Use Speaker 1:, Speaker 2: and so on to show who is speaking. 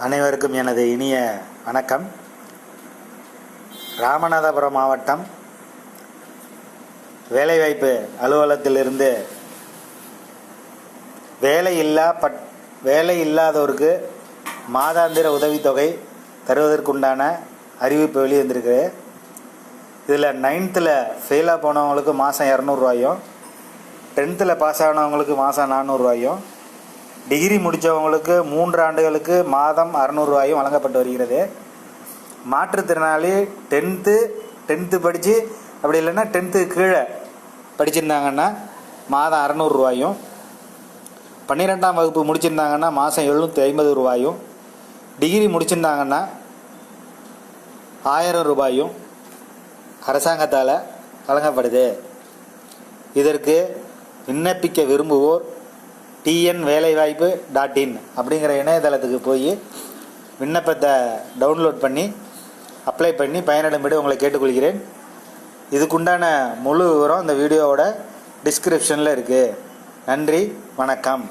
Speaker 1: அனைவருக்கும் எனது இனிய வணக்கம். ராமநாதபுரம் மாவட்டம் வேலைவாய்ப்பு அலுவலகத்திலிருந்து வேலை இல்லா பட் வேலை இல்லாதோருக்கு மாதாந்திர உதவித்தொகை தருவதற்குண்டான அறிவிப்பு வெளிவந்திருக்கு இதில் நைன்த்தில் ஃபெயிலாக போனவங்களுக்கு மாதம் இரநூறுவாயும் டென்த்தில் பாஸ் ஆனவங்களுக்கு மாதம் நானூறுரூவாயும் டிகிரி முடித்தவங்களுக்கு மூன்று ஆண்டுகளுக்கு மாதம் அறநூறுவாயும் வழங்கப்பட்டு வருகிறது. மாற்றுத்திறனாளி டென்த்து டென்த்து படித்து அப்படி இல்லைன்னா டென்த்து கீழே படிச்சிருந்தாங்கன்னா மாதம் அறநூறுரூவாயும் பன்னிரெண்டாம் வகுப்பு முடிச்சிருந்தாங்கன்னா மாதம் எழுநூற்றி ஐம்பது ரூபாயும் டிகிரி முடிச்சிருந்தாங்கன்னா ஆயிரம் ரூபாயும் அரசாங்கத்தால் வழங்கப்படுது. இதற்கு விண்ணப்பிக்க விரும்புவோர் டிஎன் வேலைவாய்ப்பு டாட் இன் அப்படிங்கிற இணையதளத்துக்கு போய் விண்ணப்பத்தை டவுன்லோட் பண்ணி அப்ளை பண்ணி பயனிடும்படி உங்களை கேட்டுக்கொள்கிறேன். இதுக்குண்டான முழு விவரம் இந்த வீடியோவோட டிஸ்கிரிப்ஷனில் இருக்குது நன்றி வணக்கம்.